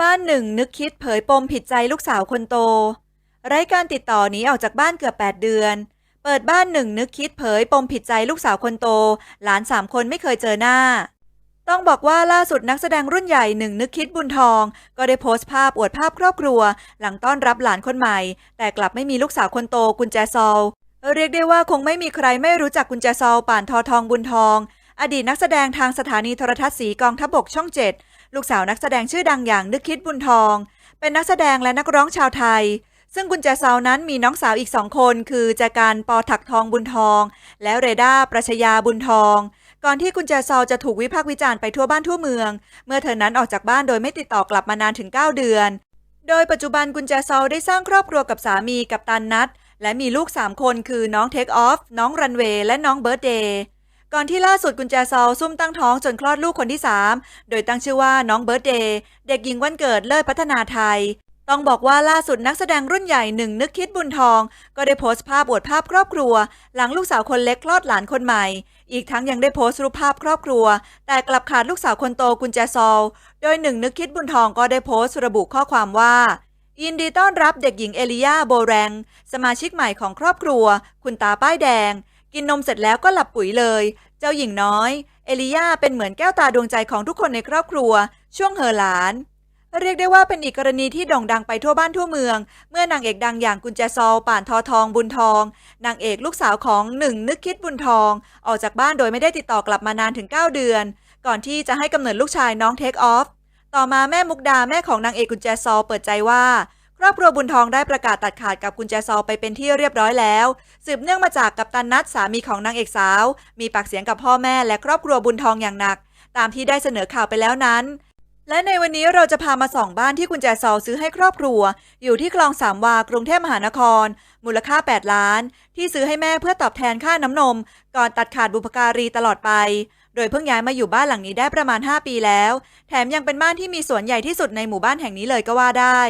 บ้านหนึ่งนึกคิดเผยปมผิดใจลูกสาวคนโต ไร้การติดต่อหนีออกจากบ้านเกือบ 8 เดือน เปิดบ้านหนึ่งนึกคิดเผยปมผิดใจลูกสาวคนโต หลานสามคนไม่เคยเจอหน้า ต้องบอกว่าล่าสุดนักแสดงรุ่นใหญ่หนึ่งนึกคิดบุญทอง ก็ได้โพสต์ภาพอวดภาพครอบครัว หลังต้อนรับหลานคนใหม่ แต่กลับไม่มีลูกสาวคนโตกุญแจซอลเรียกได้ว่าคงไม่มีใครไม่รู้จักกุญแจซอลป่านทอทองบุญทอง อดีตนักแสดงทางสถานีโทรทัศน์สีกองทัพบกช่องเจ็ด ลูกสาวนักแสดงชื่อดังอย่างนึกคิดบุญทอง เป็นนักแสดงและนักร้องชาวไทย ซึ่งกุญแจซาวนั้นมีน้องสาวอีกสองคน คือแจการปอถักทองบุญทอง และเรดาประชยาบุญทอง ก่อนที่กุญแจซาวจะถูกวิพากษ์วิจารณ์ไปทั่วบ้านทั่วเมือง เมื่อเธอนั้นออกจากบ้านโดยไม่ติดต่อกลับมานานถึง 9 เดือน โดยปัจจุบันกุญแจซาวได้สร้างครอบครัวกับสามีกับตันนัทและมีลูก 3 คนคือน้องเทคออฟน้องรันเวย์และน้องเบิร์ดเดย์ ก่อนที่ล่าสุดกุญแจซอลซุ่มตั้งท้องจนคลอดลูกคนที่ 3 โดยตั้งชื่อว่าน้องเบิร์ดเดย์ เด็กหญิงวันเกิดเลิศพัฒนาไทย ต้องบอกว่าล่าสุดนักแสดงรุ่นใหญ่หนึ่งนึกคิดบุญทอง ก็ได้โพสต์ภาพอวดภาพครอบครัว หลังลูกสาวคนเล็กคลอดหลานคนใหม่ อีกทั้งยังได้โพสต์รูปภาพครอบครัว แต่กลับขาดลูกสาวคนโตกุญแจซอลโดยหนึ่งนึกคิดบุญทองก็ได้โพสต์ระบุข้อความว่ายินดีต้อนรับเด็กหญิงเอลิยาโบแรง สมาชิกใหม่ของครอบครัว คุณตาป้ายแดง กินนมเสร็จแล้วก็หลับปุ๋ยเลย เจ้าหญิงน้อย เอลิยาเป็นเหมือนแก้วตาดวงใจของทุกคนในครอบครัว ช่วงเฮอหลาน เรียกได้ว่าเป็นอีกกรณีที่โด่งดังไปทั่วบ้านทั่วเมือง เมื่อนางเอกดังอย่างกุญแจซอลป่านทอทองบุญทอง นางเอกลูกสาวของหนึ่งนึกคิดบุญทอง ออกจากบ้านโดยไม่ได้ติดต่อกลับมานานถึง 9 เดือน ก่อนที่จะให้กำเนิดลูกชายน้องเทคออฟต่อมาแม่มุกดาแม่ของนางเอกกุญแจซอลเปิดใจว่า ครอบครัวบุญทองได้ประกาศตัดขาดกับกุญแจซอลไปเป็นที่เรียบร้อยแล้ว สืบเนื่องมาจากกัปตันนัทสามีของนางเอกสาว มีปากเสียงกับพ่อแม่และครอบครัวบุญทองอย่างหนัก ตามที่ได้เสนอข่าวไปแล้วนั้น และในวันนี้เราจะพามาส่องบ้านที่กุญแจซอลซื้อให้ครอบครัว อยู่ที่คลองสามวากรุงเทพมหานคร มูลค่า 8 ล้าน ที่ซื้อให้แม่เพื่อตอบแทนค่าน้ำนม ก่อนตัดขาดบุพการีตลอดไป โดยเพิ่งย้ายมาอยู่บ้านหลังนี้ได้ประมาณ 5 ปีแล้ว แถมยังเป็นบ้านที่มีสวนใหญ่ที่สุดในหมู่บ้านแห่งนี้เลยก็ว่าได้